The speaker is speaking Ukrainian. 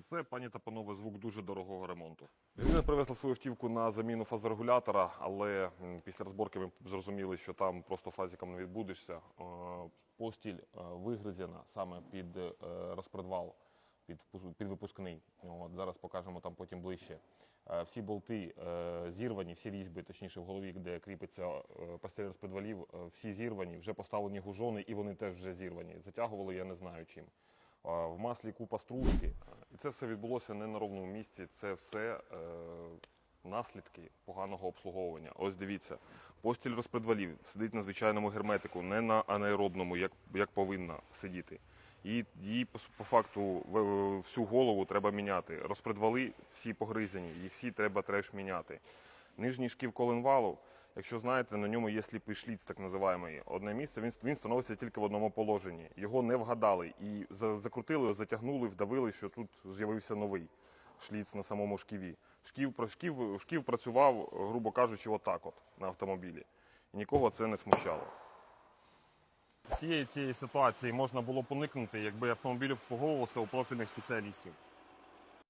Оце, пані та панове, звук дуже дорогого ремонту. Людина привезла свою автівку на заміну фазорегулятора, але після розборки ми зрозуміли, що там просто фазиком не відбудешся. Е, Постіль е, вигризена саме під е, розпредвал, під, під випускний. От, зараз покажемо там потім ближче. Всі болти зірвані, всі різьби, точніше в голові, де кріпиться постель розпредвалів, всі зірвані, вже поставлені гужони, і вони теж вже зірвані. Затягували я не знаю чим. В маслі купа стружки. І це все відбулося не на ровному місці. Це все е, наслідки поганого обслуговування. Ось дивіться, постіль розпредвалів сидить на звичайному герметику, не на анаеробному, як, як повинна сидіти. І її по, факту в- всю голову треба міняти. Розпредвали всі погризані, їх всі треба треш міняти. Нижній шків коленвалу, якщо знаєте, на ньому є сліпий шліц, так називаємий. Одне місце він, він становиться тільки в одному положенні. Його не вгадали і за- закрутили, затягнули, вдавили, що тут з'явився новий шліц на самому шківі. Шків, шків, шків працював, грубо кажучи, отак от на автомобілі. І нікого це не смущало. Всієї цієї ситуації можна було поникнути, якби автомобіль обслуговувався у профільних спеціалістів.